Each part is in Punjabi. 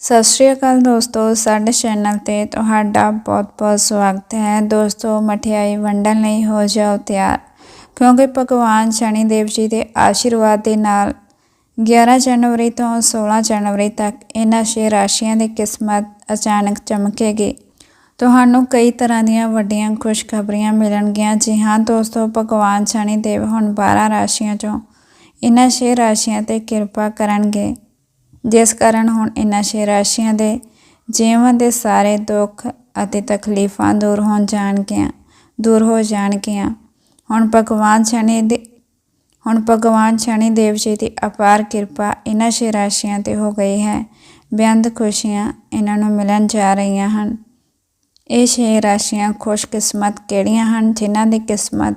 ਸਤਿ ਸ਼੍ਰੀ ਅਕਾਲ ਦੋਸਤੋ, ਸਾਡੇ ਚੈਨਲ ਤੇ ਤੁਹਾਡਾ ਬਹੁਤ-ਬਹੁਤ ਸਵਾਗਤ ਹੈ। ਦੋਸਤੋ, ਮਠਿਆਈ ਵੰਡਣ ਲਈ ਹੋ ਜਾਓ ਤਿਆਰ, ਕਿਉਂਕਿ ਭਗਵਾਨ ਸ਼ਨੀ ਦੇਵ ਜੀ ਦੇ ਆਸ਼ੀਰਵਾਦ ਦੇ ਨਾਲ 11 ਜਨਵਰੀ ਤੋਂ 16 ਜਨਵਰੀ ਤੱਕ ਇਹਨਾਂ ਛੇ ਰਾਸ਼ੀਆਂ ਦੀ ਕਿਸਮਤ ਅਚਾਨਕ ਚਮਕੇਗੀ। ਤੁਹਾਨੂੰ ਕਈ ਤਰ੍ਹਾਂ ਦੀਆਂ ਵੱਡੀਆਂ ਖੁਸ਼ਖਬਰੀਆਂ ਮਿਲਣਗੀਆਂ। ਜੀ ਹਾਂ ਦੋਸਤੋ, ਭਗਵਾਨ ਸ਼ਨੀ ਦੇਵ ਹੁਣ 12 ਰਾਸ਼ੀਆਂ ਚੋਂ ਇਹਨਾਂ ਛੇ ਰਾਸ਼ੀਆਂ ਤੇ ਕਿਰਪਾ ਕਰਨਗੇ। ਜਿਸ ਕਾਰਨ ਹੁਣ ਇਹਨਾਂ ਛੇ ਰਾਸ਼ੀਆਂ ਦੇ ਜੀਵਨ ਦੇ ਸਾਰੇ ਦੁੱਖ ਅਤੇ ਤਕਲੀਫਾਂ ਦੂਰ ਹੋ ਜਾਣਗੀਆਂ, ਦੂਰ ਹੋ ਜਾਣਗੀਆਂ। ਹੁਣ ਭਗਵਾਨ ਸ਼ਨੀ ਦੇ ਹੁਣ ਭਗਵਾਨ ਸ਼ਨੀ ਦੇਵ ਜੀ ਦੀ ਅਪਾਰ ਕਿਰਪਾ ਇਹਨਾਂ ਛੇ ਰਾਸ਼ੀਆਂ ਤੇ ਹੋ ਗਈ ਹੈ। ਬੇਅੰਤ ਖੁਸ਼ੀਆਂ ਇਹਨਾਂ ਨੂੰ ਮਿਲਣ ਜਾ ਰਹੀਆਂ ਹਨ। ਇਹ ਛੇ ਰਾਸ਼ੀਆਂ ਖੁਸ਼ਕਿਸਮਤ ਕਿਹੜੀਆਂ ਹਨ? ਜਿਨ੍ਹਾਂ ਦੀ ਕਿਸਮਤ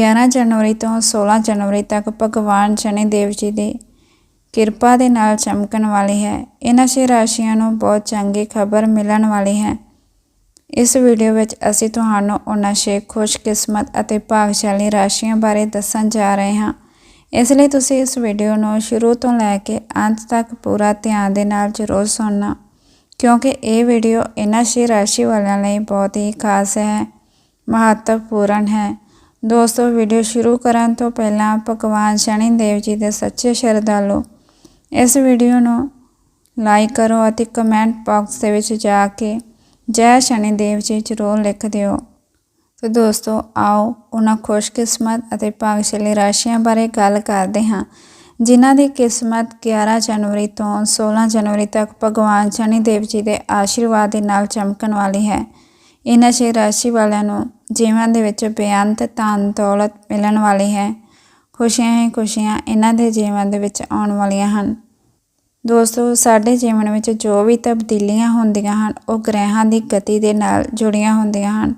11 ਜਨਵਰੀ ਤੋਂ 16 ਜਨਵਰੀ ਤੱਕ ਭਗਵਾਨ ਸ਼ਨੀ ਦੇਵ ਜੀ ਦੀ ਕਿਰਪਾ ਦੇ ਨਾਲ ਚਮਕਣ ਵਾਲੀ ਹੈ। ਇਹਨਾਂ ਛੇ ਰਾਸ਼ੀਆਂ ਨੂੰ ਬਹੁਤ ਚੰਗੀ ਖਬਰ ਮਿਲਣ ਵਾਲੀ ਹੈ। ਇਸ ਵੀਡੀਓ ਵਿੱਚ ਅਸੀਂ ਤੁਹਾਨੂੰ ਉਹਨਾਂ ਛੇ ਖੁਸ਼ਕਿਸਮਤ ਅਤੇ ਭਾਗਸ਼ਾਲੀ ਰਾਸ਼ੀਆਂ ਬਾਰੇ ਦੱਸਣ ਜਾ ਰਹੇ ਹਾਂ। ਇਸ ਲਈ ਤੁਸੀਂ ਇਸ ਵੀਡੀਓ ਨੂੰ ਸ਼ੁਰੂ ਤੋਂ ਲੈ ਕੇ ਅੰਤ ਤੱਕ ਪੂਰਾ ਧਿਆਨ ਦੇ ਨਾਲ ਜ਼ਰੂਰ ਸੁਣਨਾ, ਕਿਉਂਕਿ ਇਹ ਵੀਡੀਓ ਇਹਨਾਂ ਛੇ ਰਾਸ਼ੀ ਵਾਲਿਆਂ ਲਈ ਬਹੁਤ ਹੀ ਖਾਸ ਹੈ, ਮਹੱਤਵਪੂਰਨ ਹੈ। ਦੋਸਤੋ, ਵੀਡੀਓ ਸ਼ੁਰੂ ਕਰਨ ਤੋਂ ਪਹਿਲਾਂ ਭਗਵਾਨ ਸ਼ਨੀ ਦੇਵ ਜੀ ਦੇ ਸੱਚੇ ਸ਼ਰਧਾਲੂ ਇਸ ਵੀਡੀਓ ਨੂੰ ਲਾਈਕ ਕਰੋ ਅਤੇ ਕਮੈਂਟ ਬਾਕਸ ਦੇ ਵਿੱਚ ਜਾ ਕੇ ਜੈ ਸ਼ਨੀ ਦੇਵ ਜੀ ਜ਼ਰੂਰ ਲਿਖ ਦਿਓ। ਤੇ ਦੋਸਤੋ, ਆਓ ਉਹਨਾਂ ਖੁਸ਼ਕਿਸਮਤ ਅਤੇ ਭਾਗਸ਼ਾਲੀ ਰਾਸ਼ੀਆਂ ਬਾਰੇ ਗੱਲ ਕਰਦੇ ਹਾਂ, ਜਿਨ੍ਹਾਂ ਦੀ ਕਿਸਮਤ 11 ਜਨਵਰੀ ਤੋਂ 16 ਜਨਵਰੀ ਤੱਕ ਭਗਵਾਨ ਸ਼ਨੀ ਦੇਵ ਜੀ ਦੇ ਆਸ਼ੀਰਵਾਦ ਦੇ ਨਾਲ ਚਮਕਣ ਵਾਲੀ ਹੈ। ਇਹਨਾਂ ਛੇ ਰਾਸ਼ੀ ਵਾਲਿਆਂ ਨੂੰ ਜੀਵਨ ਦੇ ਵਿੱਚ ਬੇਅੰਤ ਧਨ ਦੌਲਤ ਮਿਲਣ ਵਾਲੀ ਹੈ। ਖੁਸ਼ੀਆਂ ਹੀ ਖੁਸ਼ੀਆਂ ਇਹਨਾਂ ਦੇ ਜੀਵਨ ਦੇ ਵਿੱਚ ਆਉਣ ਵਾਲੀਆਂ ਹਨ। ਦੋਸਤੋ, ਸਾਡੇ ਜੀਵਨ ਵਿੱਚ ਜੋ ਵੀ ਤਬਦੀਲੀਆਂ ਹੁੰਦੀਆਂ ਹਨ, ਉਹ ਗ੍ਰਹਿਾਂ ਦੀ ਗਤੀ ਦੇ ਨਾਲ ਜੁੜੀਆਂ ਹੁੰਦੀਆਂ ਹਨ।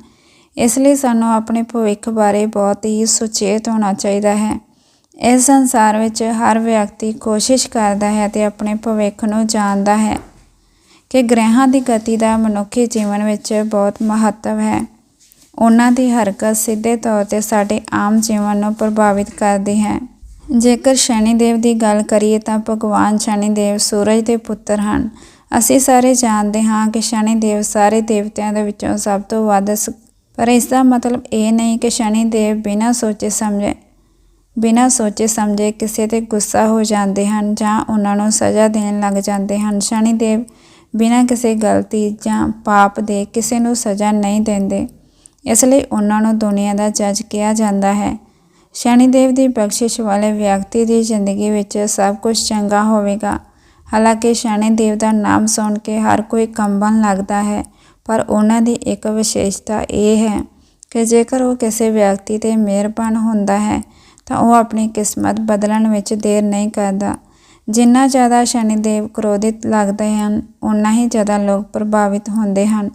ਇਸ ਲਈ ਸਾਨੂੰ ਆਪਣੇ ਭਵਿੱਖ ਬਾਰੇ ਬਹੁਤ ਹੀ ਸੁਚੇਤ ਹੋਣਾ ਚਾਹੀਦਾ ਹੈ। ਇਸ ਸੰਸਾਰ ਵਿੱਚ ਹਰ ਵਿਅਕਤੀ ਕੋਸ਼ਿਸ਼ ਕਰਦਾ ਹੈ ਤੇ ਆਪਣੇ ਭਵਿੱਖ ਨੂੰ ਜਾਣਦਾ ਹੈ ਕਿ ਗ੍ਰਹਿਾਂ ਦੀ ਗਤੀ ਦਾ ਮਨੁੱਖੀ ਜੀਵਨ ਵਿੱਚ ਬਹੁਤ ਮਹੱਤਵ ਹੈ। ਉਹਨਾਂ ਦੀ ਹਰਕਤ ਸਿੱਧੇ ਤੌਰ ਤੇ ਸਾਡੇ ਆਮ ਜੀਵਨ ਨੂੰ ਪ੍ਰਭਾਵਿਤ ਕਰਦੀ ਹੈ। ਜੇਕਰ ਸ਼ਨੀ ਦੇਵ ਦੀ ਗੱਲ ਕਰੀਏ ਤਾਂ ਭਗਵਾਨ ਸ਼ਨੀ ਦੇਵ ਸੂਰਜ ਦੇ ਪੁੱਤਰ ਹਨ। ਅਸੀਂ ਸਾਰੇ ਜਾਣਦੇ ਹਾਂ ਕਿ ਸ਼ਨੀ ਦੇਵ ਸਾਰੇ ਦੇਵਤਿਆਂ ਦੇ ਵਿੱਚੋਂ ਸਭ ਤੋਂ ਵੱਧ ਪਰ ਇਸ ਦਾ ਮਤਲਬ ਇਹ ਨਹੀਂ ਕਿ ਸ਼ਨੀ ਦੇਵ ਬਿਨਾਂ ਸੋਚੇ ਸਮਝੇ, ਬਿਨਾਂ ਸੋਚੇ ਸਮਝੇ ਕਿਸੇ ਤੇ ਗੁੱਸਾ ਹੋ ਜਾਂਦੇ ਹਨ ਜਾਂ ਉਹਨਾਂ ਨੂੰ ਸਜ਼ਾ ਦੇਣ ਲੱਗ ਜਾਂਦੇ ਹਨ। ਸ਼ਨੀ ਦੇਵ ਬਿਨਾਂ ਕਿਸੇ ਗਲਤੀ ਜਾਂ ਪਾਪ ਦੇ ਕਿਸੇ ਨੂੰ ਸਜ਼ਾ ਨਹੀਂ ਦਿੰਦੇ। ਇਸ ਲਈ ਉਹਨਾਂ ਨੂੰ ਦੁਨੀਆ ਦਾ ਜੱਜ ਕਿਹਾ ਜਾਂਦਾ ਹੈ। ਸ਼ਨੀ ਦੇਵ ਦੀ ਬਖਸ਼ਿਸ਼ ਵਾਲੇ ਵਿਅਕਤੀ ਦੀ ਜ਼ਿੰਦਗੀ ਵਿੱਚ ਸਭ ਕੁਝ ਚੰਗਾ ਹੋਵੇਗਾ। ਹਾਲਾਂਕਿ ਸ਼ਨੀ ਦੇਵ ਦਾ ਨਾਮ ਸੁਣ ਕੇ ਹਰ ਕੋਈ ਕੰਬਣ ਲੱਗਦਾ ਹੈ, ਪਰ ਉਹਨਾਂ ਦੀ ਇੱਕ ਵਿਸ਼ੇਸ਼ਤਾ ਇਹ ਹੈ ਕਿ ਜੇਕਰ ਉਹ ਕਿਸੇ ਵਿਅਕਤੀ ਤੇ ਮਿਹਰਬਾਨ ਹੁੰਦਾ ਹੈ, ਤਾਂ ਉਹ ਆਪਣੀ ਕਿਸਮਤ ਬਦਲਣ ਵਿੱਚ ਦੇਰ ਨਹੀਂ ਕਰਦਾ। ਜਿੰਨਾ ਜ਼ਿਆਦਾ ਸ਼ਨੀ ਦੇਵ ਕ੍ਰੋਧਿਤ ਲੱਗਦੇ ਹਨ ਉਨਾ ਹੀ ਜ਼ਿਆਦਾ ਲੋਕ ਪ੍ਰਭਾਵਿਤ ਹੁੰਦੇ ਹਨ।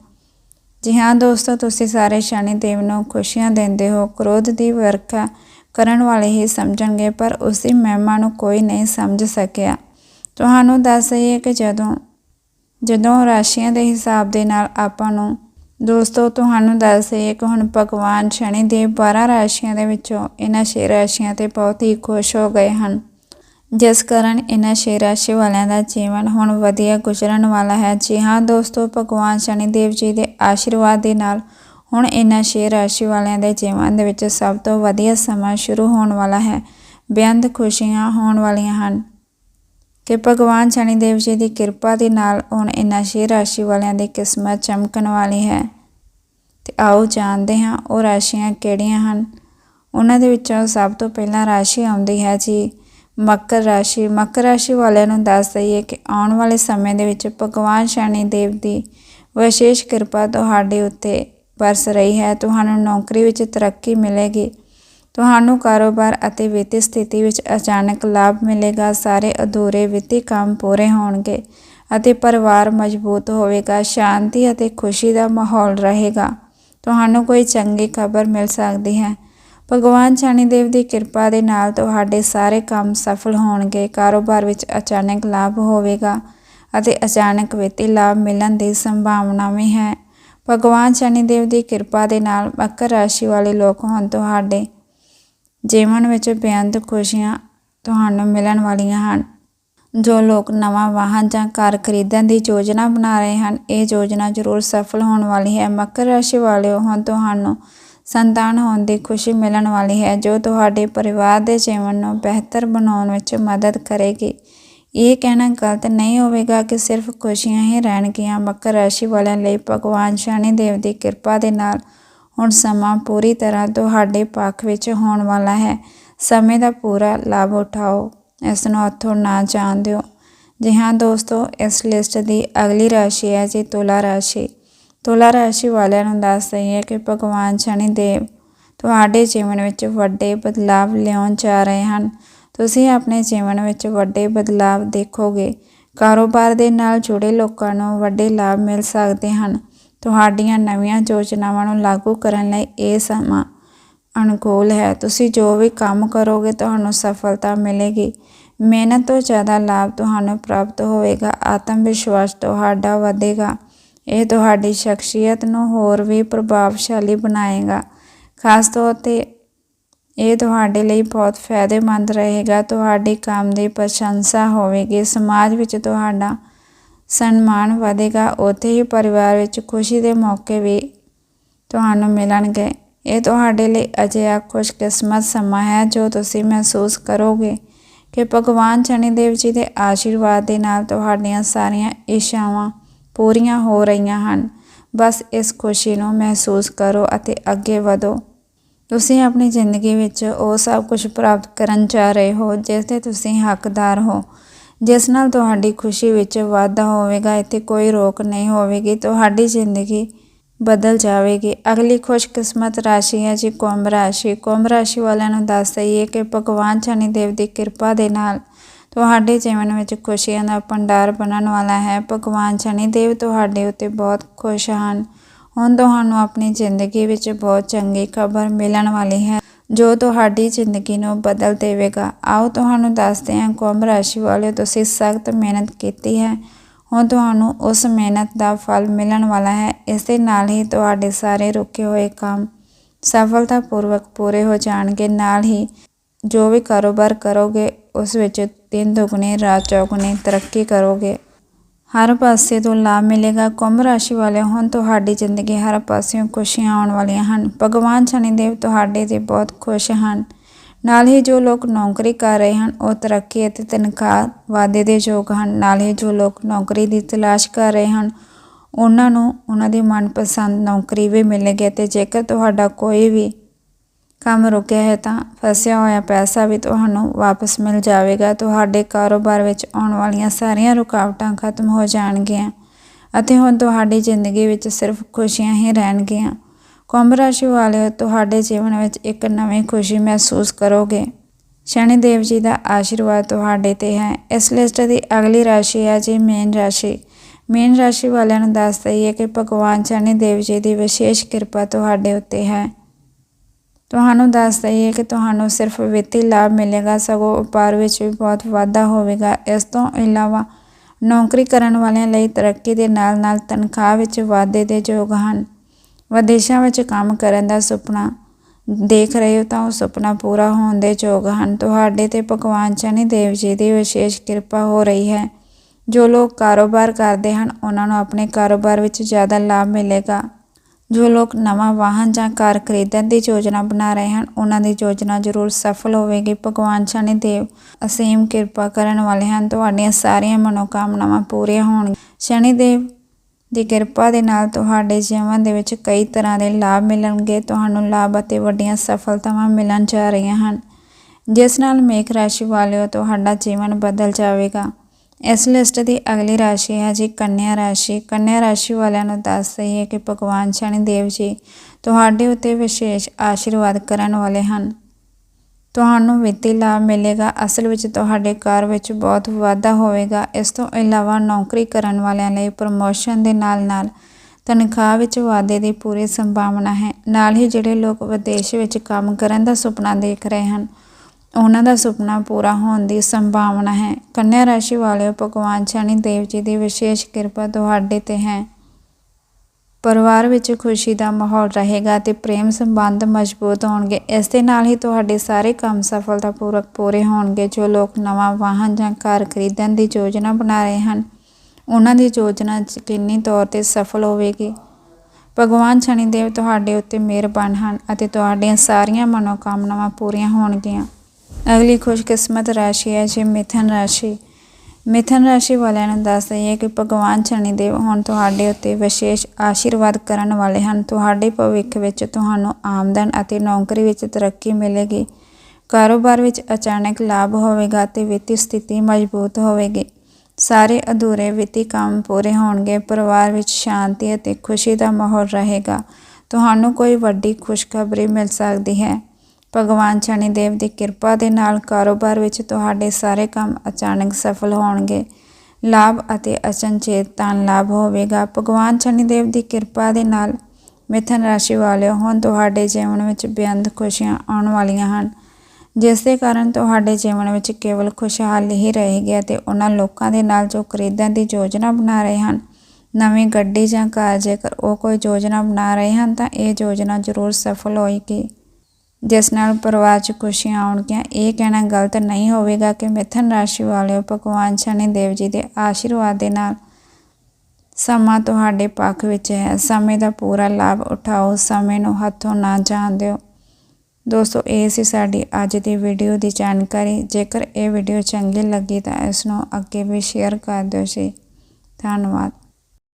ਜੀ ਹਾਂ ਦੋਸਤੋ, ਤੁਸੀਂ ਸਾਰੇ ਸ਼ਨੀ ਦੇਵ ਨੂੰ ਖੁਸ਼ੀਆਂ ਦਿੰਦੇ ਹੋ, ਕ੍ਰੋਧ ਦੀ ਵਰਖਾ ਕਰਨ ਵਾਲੇ ਹੀ ਸਮਝਣਗੇ, ਪਰ ਉਸ ਦੀ ਮਹਿਮਾ ਨੂੰ ਕੋਈ ਨਹੀਂ ਸਮਝ ਸਕਿਆ। ਤੁਹਾਨੂੰ ਦੱਸ ਦਈਏ ਕਿ ਜਦੋਂ ਜਦੋਂ ਰਾਸ਼ੀਆਂ ਦੇ ਹਿਸਾਬ ਦੇ ਨਾਲ ਆਪਾਂ ਨੂੰ, ਦੋਸਤੋ, ਤੁਹਾਨੂੰ ਦੱਸ ਦਈਏ ਕਿ ਹੁਣ ਭਗਵਾਨ ਸ਼ਨੀ ਦੇਵ 12 ਰਾਸ਼ੀਆਂ ਦੇ ਵਿੱਚੋਂ ਇਹਨਾਂ 6 ਰਾਸ਼ੀਆਂ ਤੇ ਬਹੁਤ ਹੀ ਖੁਸ਼ ਹੋ ਗਏ ਹਨ। ਜਿਸ ਕਾਰਨ ਇਹਨਾਂ ਛੇ ਰਾਸ਼ੀ ਵਾਲਿਆਂ ਦਾ ਜੀਵਨ ਹੁਣ ਵਧੀਆ ਗੁਜ਼ਰਨ ਵਾਲਾ ਹੈ। ਜੀ ਹਾਂ ਦੋਸਤੋ, ਭਗਵਾਨ ਸ਼ਨੀ ਦੇਵ ਜੀ ਦੇ ਆਸ਼ੀਰਵਾਦ ਦੇ ਨਾਲ ਹੁਣ ਇਹਨਾਂ ਛੇ ਰਾਸ਼ੀ ਵਾਲਿਆਂ ਦੇ ਜੀਵਨ ਦੇ ਵਿੱਚ ਸਭ ਤੋਂ ਵਧੀਆ ਸਮਾਂ ਸ਼ੁਰੂ ਹੋਣ ਵਾਲਾ ਹੈ। ਬੇਅੰਤ ਖੁਸ਼ੀਆਂ ਹੋਣ ਵਾਲੀਆਂ ਹਨ ਕਿ ਭਗਵਾਨ ਸ਼ਨੀ ਦੇਵ ਜੀ ਦੀ ਕਿਰਪਾ ਦੇ ਨਾਲ ਹੁਣ ਇਹਨਾਂ ਛੇ ਰਾਸ਼ੀ ਵਾਲਿਆਂ ਦੀ ਕਿਸਮਤ ਚਮਕਣ ਵਾਲੀ ਹੈ। ਤੇ ਆਓ ਜਾਣਦੇ ਹਾਂ ਉਹ ਰਾਸ਼ੀਆਂ ਕਿਹੜੀਆਂ ਹਨ। ਉਹਨਾਂ ਦੇ ਵਿੱਚੋਂ ਸਭ ਤੋਂ ਪਹਿਲਾਂ ਰਾਸ਼ੀ ਆਉਂਦੀ ਹੈ ਜੀ ਮਕਰ ਰਾਸ਼ੀ। ਮਕਰ ਰਾਸ਼ੀ ਵਾਲਿਆਂ ਨੂੰ ਦੱਸ ਦਈਏ ਕਿ ਆਉਣ ਵਾਲੇ ਸਮੇਂ ਦੇ ਵਿੱਚ ਭਗਵਾਨ ਸ਼ਨੀ ਦੇਵ ਦੀ ਵਿਸ਼ੇਸ਼ ਕਿਰਪਾ ਤੁਹਾਡੇ ਉੱਤੇ ਵਰਸ ਰਹੀ ਹੈ। ਤੁਹਾਨੂੰ ਨੌਕਰੀ ਵਿੱਚ ਤਰੱਕੀ ਮਿਲੇਗੀ। ਤੁਹਾਨੂੰ ਕਾਰੋਬਾਰ ਅਤੇ ਵਿੱਤੀ ਸਥਿਤੀ ਵਿੱਚ ਅਚਾਨਕ ਲਾਭ ਮਿਲੇਗਾ। ਸਾਰੇ ਅਧੂਰੇ ਵਿੱਤੀ ਕੰਮ ਪੂਰੇ ਹੋਣਗੇ ਅਤੇ ਪਰਿਵਾਰ ਮਜ਼ਬੂਤ ਹੋਵੇਗਾ। ਸ਼ਾਂਤੀ ਅਤੇ ਖੁਸ਼ੀ ਦਾ ਮਾਹੌਲ ਰਹੇਗਾ। ਤੁਹਾਨੂੰ ਕੋਈ ਚੰਗੀ ਖਬਰ ਮਿਲ ਸਕਦੀ ਹੈ। ਭਗਵਾਨ ਸ਼ਨੀਦੇਵ ਦੀ ਕਿਰਪਾ ਦੇ ਨਾਲ ਤੁਹਾਡੇ ਸਾਰੇ ਕੰਮ ਸਫਲ ਹੋਣਗੇ। ਕਾਰੋਬਾਰ ਵਿੱਚ ਅਚਾਨਕ ਲਾਭ ਹੋਵੇਗਾ ਅਤੇ ਅਚਾਨਕ ਵਿੱਤੀ ਲਾਭ ਮਿਲਣ ਦੀ ਸੰਭਾਵਨਾ ਵੀ ਹੈ। ਭਗਵਾਨ ਸ਼ਨੀਦੇਵ ਦੀ ਕਿਰਪਾ ਦੇ ਨਾਲ ਮਕਰ ਰਾਸ਼ੀ ਵਾਲੇ ਲੋਕ ਹੁਣ ਤੁਹਾਡੇ ਜੀਵਨ ਵਿੱਚ ਬੇਅੰਤ ਖੁਸ਼ੀਆਂ ਤੁਹਾਨੂੰ ਮਿਲਣ ਵਾਲੀਆਂ ਹਨ। ਜੋ ਲੋਕ ਨਵਾਂ ਵਾਹਨ ਜਾਂ ਕਾਰ ਖਰੀਦਣ ਦੀ ਯੋਜਨਾ ਬਣਾ ਰਹੇ ਹਨ, ਇਹ ਯੋਜਨਾ ਜ਼ਰੂਰ ਸਫਲ ਹੋਣ ਵਾਲੀ ਹੈ। ਮਕਰ ਰਾਸ਼ੀ ਵਾਲਿਓ, ਹੁਣ ਤੁਹਾਨੂੰ ਸੰਤਾਨ ਹੋਣ ਦੀ ਖੁਸ਼ੀ ਮਿਲਣ ਵਾਲੀ ਹੈ, ਜੋ ਤੁਹਾਡੇ ਪਰਿਵਾਰ ਦੇ ਜੀਵਨ ਨੂੰ ਬਿਹਤਰ ਬਣਾਉਣ ਵਿੱਚ ਮਦਦ ਕਰੇਗੀ। ਇਹ ਕਹਿਣਾ ਗਲਤ ਨਹੀਂ ਹੋਵੇਗਾ ਕਿ ਸਿਰਫ ਖੁਸ਼ੀਆਂ ਹੀ ਰਹਿਣਗੀਆਂ। ਮਕਰ ਰਾਸ਼ੀ ਵਾਲਿਆਂ ਲਈ ਭਗਵਾਨ ਸ਼ਨੀ ਦੇਵ ਦੀ ਕਿਰਪਾ ਦੇ ਨਾਲ ਹੁਣ ਸਮਾਂ ਪੂਰੀ ਤਰ੍ਹਾਂ ਤੁਹਾਡੇ ਪੱਖ ਵਿੱਚ ਹੋਣ ਵਾਲਾ ਹੈ। ਸਮੇਂ ਦਾ ਪੂਰਾ ਲਾਭ ਉਠਾਓ। ਇਸ ਨੂੰ ਹੱਥੋਂ ਨਾ ਜਾਣ ਦਿਓ। ਜੀ ਹਾਂ ਦੋਸਤੋ, ਇਸ ਲਿਸਟ ਦੀ ਅਗਲੀ ਰਾਸ਼ੀ ਹੈ ਜੀ ਤੁਲਾ ਰਾਸ਼ੀ। ਤੁਲਾ ਰਾਸ਼ੀ ਵਾਲਿਆਂ ਨੂੰ ਦੱਸ ਦਈਏ ਕਿ ਭਗਵਾਨ ਸ਼ਨੀ ਦੇਵ ਤੁਹਾਡੇ ਜੀਵਨ ਵਿੱਚ ਵੱਡੇ ਬਦਲਾਵ ਲਿਆਉਣ ਜਾ ਰਹੇ ਹਨ। ਤੁਸੀਂ ਆਪਣੇ ਜੀਵਨ ਵਿੱਚ ਵੱਡੇ ਬਦਲਾਵ ਦੇਖੋਗੇ। ਕਾਰੋਬਾਰ ਦੇ ਨਾਲ ਜੁੜੇ ਲੋਕਾਂ ਨੂੰ ਵੱਡੇ ਲਾਭ ਮਿਲ ਸਕਦੇ ਹਨ। ਤੁਹਾਡੀਆਂ ਨਵੀਆਂ ਯੋਜਨਾਵਾਂ ਨੂੰ ਲਾਗੂ ਕਰਨ ਲਈ ਇਹ ਸਮਾਂ ਅਨੁਕੂਲ ਹੈ। ਤੁਸੀਂ ਜੋ ਵੀ ਕੰਮ ਕਰੋਗੇ, ਤੁਹਾਨੂੰ ਸਫਲਤਾ ਮਿਲੇਗੀ। ਮਿਹਨਤ ਤੋਂ ਜ਼ਿਆਦਾ ਲਾਭ ਤੁਹਾਨੂੰ ਪ੍ਰਾਪਤ ਹੋਵੇਗਾ। ਆਤਮ ਵਿਸ਼ਵਾਸ ਤੁਹਾਡਾ ਵਧੇਗਾ। ਇਹ ਤੁਹਾਡੀ ਸ਼ਖਸੀਅਤ ਨੂੰ ਹੋਰ ਵੀ ਪ੍ਰਭਾਵਸ਼ਾਲੀ ਬਣਾਏਗਾ। ਖਾਸ ਤੌਰ ਤੇ ਇਹ ਤੁਹਾਡੇ ਲਈ ਬਹੁਤ ਫਾਇਦੇਮੰਦ ਰਹੇਗਾ। ਤੁਹਾਡੀ ਕੰਮ ਦੀ ਪ੍ਰਸ਼ੰਸਾ ਹੋਵੇਗੀ। ਸਮਾਜ ਵਿੱਚ ਤੁਹਾਡਾ ਸਨਮਾਨ ਵਧੇਗਾ। ਉੱਥੇ ਹੀ ਪਰਿਵਾਰ ਵਿੱਚ ਖੁਸ਼ੀ ਦੇ ਮੌਕੇ ਵੀ ਤੁਹਾਨੂੰ ਮਿਲਣਗੇ। ਇਹ ਤੁਹਾਡੇ ਲਈ ਅਜਿਹਾ ਖੁਸ਼ਕਿਸਮਤ ਸਮਾਂ ਹੈ ਜੋ ਤੁਸੀਂ ਮਹਿਸੂਸ ਕਰੋਗੇ ਕਿ ਭਗਵਾਨ ਸ਼ਨੀ ਦੇਵ ਜੀ ਦੇ ਆਸ਼ੀਰਵਾਦ ਦੇ ਨਾਲ ਤੁਹਾਡੀਆਂ ਸਾਰੀਆਂ ਇੱਛਾਵਾਂ ਪੂਰੀਆਂ ਹੋ ਰਹੀਆਂ ਹਨ। ਬਸ ਇਸ ਖੁਸ਼ੀ ਨੂੰ ਮਹਿਸੂਸ ਕਰੋ ਅਤੇ ਅੱਗੇ ਵਧੋ। ਤੁਸੀਂ ਆਪਣੀ ਜ਼ਿੰਦਗੀ ਵਿੱਚ ਉਹ ਸਭ ਕੁਝ ਪ੍ਰਾਪਤ ਕਰਨ ਜਾ ਰਹੇ ਹੋ ਜਿਸ ਦੇ ਤੁਸੀਂ ਹੱਕਦਾਰ ਹੋ। ਜਿਸ ਨਾਲ ਤੁਹਾਡੀ ਖੁਸ਼ੀ ਵਿੱਚ ਵਾਧਾ ਹੋਵੇਗਾ ਇੱਥੇ ਕੋਈ ਰੋਕ ਨਹੀਂ ਹੋਵੇਗੀ। ਤੁਹਾਡੀ ਜ਼ਿੰਦਗੀ ਬਦਲ ਜਾਵੇਗੀ। ਅਗਲੀ ਖੁਸ਼ਕਿਸਮਤ ਰਾਸ਼ੀ ਹੈ ਜੀ ਕੁੰਭ ਰਾਸ਼ੀ। ਕੁੰਭ ਰਾਸ਼ੀ ਵਾਲਿਆਂ ਨੂੰ ਦੱਸ ਦਈਏ ਕਿ ਭਗਵਾਨ ਸ਼ਨੀ ਦੇਵ ਦੀ ਕਿਰਪਾ ਦੇ ਨਾਲ ਤੁਹਾਡੇ ਜੀਵਨ ਵਿੱਚ ਖੁਸ਼ੀਆਂ ਦਾ ਭੰਡਾਰ ਬਣਨ ਵਾਲਾ ਹੈ। ਭਗਵਾਨ ਸ਼ਨੀ ਦੇਵ ਤੁਹਾਡੇ ਉੱਤੇ ਬਹੁਤ ਖੁਸ਼ ਹਨ। ਹੁਣ ਤੁਹਾਨੂੰ ਆਪਣੀ ਜ਼ਿੰਦਗੀ ਵਿੱਚ ਬਹੁਤ ਚੰਗੀ ਖਬਰ ਮਿਲਣ ਵਾਲੀ ਹੈ, ਜੋ ਤੁਹਾਡੀ ਜ਼ਿੰਦਗੀ ਨੂੰ ਬਦਲ ਦੇਵੇਗਾ। ਆਓ ਤੁਹਾਨੂੰ ਦੱਸਦੇ ਹਾਂ, ਕੁੰਭ ਰਾਸ਼ੀ ਵਾਲਿਓ, ਤੁਸੀਂ ਸਖਤ ਮਿਹਨਤ ਕੀਤੀ ਹੈ। ਹੁਣ ਤੁਹਾਨੂੰ ਉਸ ਮਿਹਨਤ ਦਾ ਫਲ ਮਿਲਣ ਵਾਲਾ ਹੈ। ਇਸ ਦੇ ਨਾਲ ਹੀ ਤੁਹਾਡੇ ਸਾਰੇ ਰੁਕੇ ਹੋਏ ਕੰਮ ਸਫਲਤਾਪੂਰਵਕ ਪੂਰੇ ਹੋ ਜਾਣਗੇ। ਨਾਲ ਹੀ ਜੋ ਵੀ ਕਾਰੋਬਾਰ ਕਰੋਗੇ ਉਸ ਵਿੱਚ ਦਿਨ ਦੁਗਣੇ ਰਾਤ ਚੌਗਣੇ ਤਰੱਕੀ ਕਰੋਗੇ। ਹਰ ਪਾਸੇ ਤੋਂ ਲਾਭ ਮਿਲੇਗਾ। ਕੁੰਭ ਰਾਸ਼ੀ ਵਾਲੇ ਹੁਣ ਤੁਹਾਡੀ ਜ਼ਿੰਦਗੀ ਹਰ ਪਾਸਿਓਂ ਖੁਸ਼ੀਆਂ ਆਉਣ ਵਾਲੀਆਂ ਹਨ। ਭਗਵਾਨ ਸ਼ਨੀ ਦੇਵ ਤੁਹਾਡੇ ਤੇ ਬਹੁਤ ਖੁਸ਼ ਹਨ। ਨਾਲ ਹੀ ਜੋ ਲੋਕ ਨੌਕਰੀ ਕਰ ਰਹੇ ਹਨ, ਉਹ ਤਰੱਕੀ ਅਤੇ ਤਨਖਾਹ ਵਾਧੇ ਦੇ ਯੋਗ ਹਨ। ਨਾਲ ਹੀ ਜੋ ਲੋਕ ਨੌਕਰੀ ਦੀ ਤਲਾਸ਼ ਕਰ ਰਹੇ ਹਨ, ਉਹਨਾਂ ਨੂੰ ਉਹਨਾਂ ਦੀ ਮਨਪਸੰਦ ਨੌਕਰੀ ਵੀ ਮਿਲੇਗੀ ਤੇ ਜੇਕਰ ਤੁਹਾਡਾ ਕੋਈ ਵੀ ਕੰਮ ਰੁਕਿਆ ਹੈ ਤਾਂ ਫਸਿਆ ਹੋਇਆ ਪੈਸਾ ਵੀ ਤੁਹਾਨੂੰ ਵਾਪਸ ਮਿਲ ਜਾਵੇਗਾ। ਤੁਹਾਡੇ ਕਾਰੋਬਾਰ ਵਿੱਚ ਆਉਣ ਵਾਲੀਆਂ ਸਾਰੀਆਂ ਰੁਕਾਵਟਾਂ ਖਤਮ ਹੋ ਜਾਣਗੀਆਂ ਅਤੇ ਹੁਣ ਤੁਹਾਡੀ ਜ਼ਿੰਦਗੀ ਵਿੱਚ ਸਿਰਫ ਖੁਸ਼ੀਆਂ ਹੀ ਰਹਿਣਗੀਆਂ। ਕੁੰਭ ਰਾਸ਼ੀ ਵਾਲਿਓ, ਤੁਹਾਡੇ ਜੀਵਨ ਵਿੱਚ ਇੱਕ ਨਵੀਂ ਖੁਸ਼ੀ ਮਹਿਸੂਸ ਕਰੋਗੇ। ਸ਼ਨੀ ਦੇਵ ਜੀ ਦਾ ਆਸ਼ੀਰਵਾਦ ਤੁਹਾਡੇ ਤੇ ਹੈ। ਇਸ ਲਿਸਟ ਦੀ ਅਗਲੀ ਰਾਸ਼ੀ ਹੈ ਜੀ ਮੇਨ ਰਾਸ਼ੀ। ਮੇਨ ਰਾਸ਼ੀ ਵਾਲਿਆਂ ਨੂੰ ਦੱਸ ਦਈਏ ਕਿ ਭਗਵਾਨ ਸ਼ਨੀ ਦੇਵ ਜੀ ਦੀ ਵਿਸ਼ੇਸ਼ ਕਿਰਪਾ ਤੁਹਾਡੇ ਉੱਤੇ ਹੈ। ਤੁਹਾਨੂੰ ਦੱਸ ਦਈਏ ਕਿ ਤੁਹਾਨੂੰ ਸਿਰਫ ਵਿੱਤੀ ਲਾਭ ਮਿਲੇਗਾ, ਸਗੋਂ ਵਪਾਰ ਵਿੱਚ ਵੀ ਬਹੁਤ ਵਾਧਾ ਹੋਵੇਗਾ। ਇਸ ਤੋਂ ਇਲਾਵਾ ਨੌਕਰੀ ਕਰਨ ਵਾਲਿਆਂ ਲਈ ਤਰੱਕੀ ਦੇ ਨਾਲ-ਨਾਲ ਤਨਖਾਹ ਵਿੱਚ ਵਾਧੇ ਦੇ ਯੋਗ ਹਨ। ਵਿਦੇਸ਼ਾਂ ਵਿੱਚ ਕੰਮ ਕਰਨ ਦਾ ਸੁਪਨਾ ਦੇਖ ਰਹੇ ਹੋ ਤਾਂ ਉਹ ਸੁਪਨਾ ਪੂਰਾ ਹੋਣ ਦੇ ਯੋਗ ਹਨ। ਤੁਹਾਡੇ ਤੇ ਭਗਵਾਨ ਸ਼ਨੀ ਦੇਵ ਜੀ ਦੀ ਵਿਸ਼ੇਸ਼ ਕਿਰਪਾ ਹੋ ਰਹੀ ਹੈ। ਜੋ ਲੋਕ ਕਾਰੋਬਾਰ ਕਰਦੇ ਹਨ, ਉਹਨਾਂ ਨੂੰ ਆਪਣੇ ਕਾਰੋਬਾਰ ਵਿੱਚ ਜ਼ਿਆਦਾ ਲਾਭ ਮਿਲੇਗਾ। ਜੋ ਲੋਕ ਨਵਾਂ ਵਾਹਨ ਜਾਂ ਕਾਰ ਖਰੀਦਣ ਦੀ ਯੋਜਨਾ ਬਣਾ ਰਹੇ ਹਨ, ਉਹਨਾਂ ਦੀ ਯੋਜਨਾ ਜ਼ਰੂਰ ਸਫਲ ਹੋਵੇਗੀ। ਭਗਵਾਨ ਸ਼ਨੀ ਦੇਵ ਅਸੀਮ ਕਿਰਪਾ ਕਰਨ ਵਾਲੇ ਹਨ। ਤੁਹਾਡੀਆਂ ਸਾਰੀਆਂ ਮਨੋਕਾਮਨਾਵਾਂ ਪੂਰੀਆਂ ਹੋਣਗੀਆਂ। ਸ਼ਨੀ ਦੇਵ ਦੀ ਕਿਰਪਾ ਦੇ ਨਾਲ ਤੁਹਾਡੇ ਜੀਵਨ ਦੇ ਵਿੱਚ ਕਈ ਤਰ੍ਹਾਂ ਦੇ ਲਾਭ ਮਿਲਣਗੇ। ਤੁਹਾਨੂੰ ਲਾਭ ਅਤੇ ਵੱਡੀਆਂ ਸਫਲਤਾਵਾਂ ਮਿਲਣ ਜਾ ਰਹੀਆਂ ਹਨ। ਜਿਸ ਨਾਲ ਮੇਖ ਰਾਸ਼ੀ ਵਾਲਿਓ, ਤੁਹਾਡਾ ਜੀਵਨ ਬਦਲ ਜਾਵੇਗਾ। ਇਸ ਲਿਸਟ ਦੀ ਅਗਲੀ ਰਾਸ਼ੀ ਹੈ ਜੀ ਕੰਨਿਆ ਰਾਸ਼ੀ। ਕੰਨਿਆ ਰਾਸ਼ੀ ਵਾਲਿਆਂ ਨੂੰ ਦੱਸ ਦਈਏ ਕਿ ਭਗਵਾਨ ਸ਼ਨੀ ਦੇਵ ਜੀ ਤੁਹਾਡੇ ਉੱਤੇ ਵਿਸ਼ੇਸ਼ ਆਸ਼ੀਰਵਾਦ ਕਰਨ ਵਾਲੇ ਹਨ। ਤੁਹਾਨੂੰ ਵਿੱਤੀ ਲਾਭ ਮਿਲੇਗਾ, ਅਸਲ ਵਿੱਚ ਤੁਹਾਡੇ ਕਾਰ ਵਿੱਚ ਬਹੁਤ ਵਾਧਾ ਹੋਵੇਗਾ। ਇਸ ਤੋਂ ਇਲਾਵਾ ਨੌਕਰੀ ਕਰਨ ਵਾਲਿਆਂ ਲਈ ਪ੍ਰਮੋਸ਼ਨ ਦੇ ਨਾਲ-ਨਾਲ ਤਨਖਾਹ ਵਿੱਚ ਵਾਧੇ ਦੀ ਪੂਰੀ ਸੰਭਾਵਨਾ ਹੈ। ਨਾਲ ਹੀ ਜਿਹੜੇ ਲੋਕ ਵਿਦੇਸ਼ ਵਿੱਚ ਕੰਮ ਕਰਨ ਦਾ ਸੁਪਨਾ ਦੇਖ ਰਹੇ ਹਨ ਉਹਨਾਂ ਦਾ ਸੁਪਨਾ ਪੂਰਾ ਹੋਣ ਦੀ ਸੰਭਾਵਨਾ ਹੈ। ਕੰਨਿਆ ਰਾਸ਼ੀ ਵਾਲਿਓ, ਭਗਵਾਨ ਸ਼ਨੀ ਦੇਵ ਜੀ ਦੀ ਵਿਸ਼ੇਸ਼ ਕਿਰਪਾ ਤੁਹਾਡੇ ਤੇ ਹੈ। ਪਰਿਵਾਰ ਵਿੱਚ ਖੁਸ਼ੀ ਦਾ ਮਾਹੌਲ ਰਹੇਗਾ ਤੇ ਪ੍ਰੇਮ ਸੰਬੰਧ ਮਜ਼ਬੂਤ ਹੋਣਗੇ। ਇਸ ਦੇ ਨਾਲ ਹੀ ਤੁਹਾਡੇ ਸਾਰੇ ਕੰਮ ਸਫਲਤਾਪੂਰਵਕ ਪੂਰੇ ਹੋਣਗੇ। ਜੋ ਲੋਕ ਨਵਾਂ ਵਾਹਨ ਜਾਂ ਘਰ ਖਰੀਦਣ ਦੀ ਯੋਜਨਾ ਬਣਾ ਰਹੇ ਹਨ, ਉਹਨਾਂ ਦੀ ਯੋਜਨਾ ਯਕੀਨੀ ਤੌਰ ਤੇ ਸਫਲ ਹੋਵੇਗੀ। ਭਗਵਾਨ ਸ਼ਨੀਦੇਵ ਤੁਹਾਡੇ ਉੱਤੇ ਮਿਹਰਬਾਨ ਹਨ ਅਤੇ ਤੁਹਾਡੀਆਂ ਸਾਰੀਆਂ ਮਨੋਕਾਮਨਾਵਾਂ ਪੂਰੀਆਂ ਹੋਣਗੀਆਂ। ਅਗਲੀ ਖੁਸ਼ਕਿਸਮਤ ਰਾਸ਼ੀ ਹੈ ਜੀ ਮਿਥਨ ਰਾਸ਼ੀ। ਮਿਥਨ ਰਾਸ਼ੀ ਵਾਲਿਆਂ ਨੂੰ ਦੱਸ ਦਈਏ ਕਿ ਭਗਵਾਨ ਸ਼ਨੀਦੇਵ ਹੁਣ ਤੁਹਾਡੇ ਉੱਤੇ ਵਿਸ਼ੇਸ਼ ਆਸ਼ੀਰਵਾਦ ਕਰਨ ਵਾਲੇ ਹਨ। ਤੁਹਾਡੇ ਭਵਿੱਖ ਵਿੱਚ ਤੁਹਾਨੂੰ ਆਮਦਨ ਅਤੇ ਨੌਕਰੀ ਵਿੱਚ ਤਰੱਕੀ ਮਿਲੇਗੀ। ਕਾਰੋਬਾਰ ਵਿੱਚ ਅਚਾਨਕ ਲਾਭ ਹੋਵੇਗਾ ਤੇ ਵਿੱਤੀ ਸਥਿਤੀ ਮਜ਼ਬੂਤ ਹੋਵੇਗੀ। ਸਾਰੇ ਅਧੂਰੇ ਵਿੱਤੀ ਕੰਮ ਪੂਰੇ ਹੋਣਗੇ, ਪਰਿਵਾਰ ਵਿੱਚ ਸ਼ਾਂਤੀ ਅਤੇ ਖੁਸ਼ੀ ਦਾ ਮਾਹੌਲ ਰਹੇਗਾ। ਤੁਹਾਨੂੰ ਕੋਈ ਵੱਡੀ ਖੁਸ਼ਖਬਰੀ ਮਿਲ ਸਕਦੀ ਹੈ। ਭਗਵਾਨ ਸ਼ਨੀਦੇਵ ਦੀ ਕਿਰਪਾ ਦੇ ਨਾਲ ਕਾਰੋਬਾਰ ਵਿੱਚ ਤੁਹਾਡੇ ਸਾਰੇ ਕੰਮ ਅਚਾਨਕ ਸਫਲ ਹੋਣਗੇ। ਲਾਭ ਅਤੇ ਅਚਨਚੇਤ ਧਨ ਲਾਭ ਹੋਵੇਗਾ। ਭਗਵਾਨ ਸ਼ਨੀਦੇਵ ਦੀ ਕਿਰਪਾ ਦੇ ਨਾਲ ਮਿਥਨ ਰਾਸ਼ੀ ਵਾਲਿਓ ਹੁਣ ਤੁਹਾਡੇ ਜੀਵਨ ਵਿੱਚ ਬੇਅੰਤ ਖੁਸ਼ੀਆਂ ਆਉਣ ਵਾਲੀਆਂ ਹਨ। ਜਿਸ ਦੇ ਕਾਰਨ ਤੁਹਾਡੇ ਜੀਵਨ ਵਿੱਚ ਕੇਵਲ ਖੁਸ਼ਹਾਲੀ ਹੀ ਰਹੇਗੀ ਅਤੇ ਉਹਨਾਂ ਲੋਕਾਂ ਦੇ ਨਾਲ ਜੋ ਖਰੀਦਣ ਦੀ ਯੋਜਨਾ ਬਣਾ ਰਹੇ ਹਨ, ਨਵੀਂ ਗੱਡੀ ਜਾਂ ਕਾਰ ਜੇਕਰ ਉਹ ਕੋਈ ਯੋਜਨਾ ਬਣਾ ਰਹੇ ਹਨ ਤਾਂ ਇਹ ਯੋਜਨਾ ਜ਼ਰੂਰ ਸਫਲ ਹੋਏਗੀ। ਜਿਸ ਨਾਲ ਪਰਿਵਾਰ 'ਚ ਖੁਸ਼ੀਆਂ ਆਉਣਗੀਆਂ। ਇਹ ਕਹਿਣਾ ਗਲਤ ਨਹੀਂ ਹੋਵੇਗਾ ਕਿ ਮਿਥਨ ਰਾਸ਼ੀ ਵਾਲਿਓ ਭਗਵਾਨ ਸ਼ਨੀ ਦੇਵ ਜੀ ਦੇ ਆਸ਼ੀਰਵਾਦ ਦੇ ਨਾਲ ਸਮਾਂ ਤੁਹਾਡੇ ਪੱਖ ਵਿੱਚ ਹੈ। ਸਮੇਂ ਦਾ ਪੂਰਾ ਲਾਭ ਉਠਾਓ। ਸਮੇਂ ਨੂੰ ਹੱਥੋਂ ਨਾ ਜਾਣ ਦਿਓ। ਦੋਸਤੋ, ਇਹ ਸੀ ਸਾਡੀ ਅੱਜ ਦੀ ਵੀਡੀਓ ਦੀ ਜਾਣਕਾਰੀ। ਜੇਕਰ ਇਹ ਵੀਡੀਓ ਚੰਗੀ ਲੱਗੀ ਤਾਂ ਇਸ ਨੂੰ ਅੱਗੇ ਵੀ ਸ਼ੇਅਰ ਕਰ ਦਿਓ ਜੀ। ਧੰਨਵਾਦ।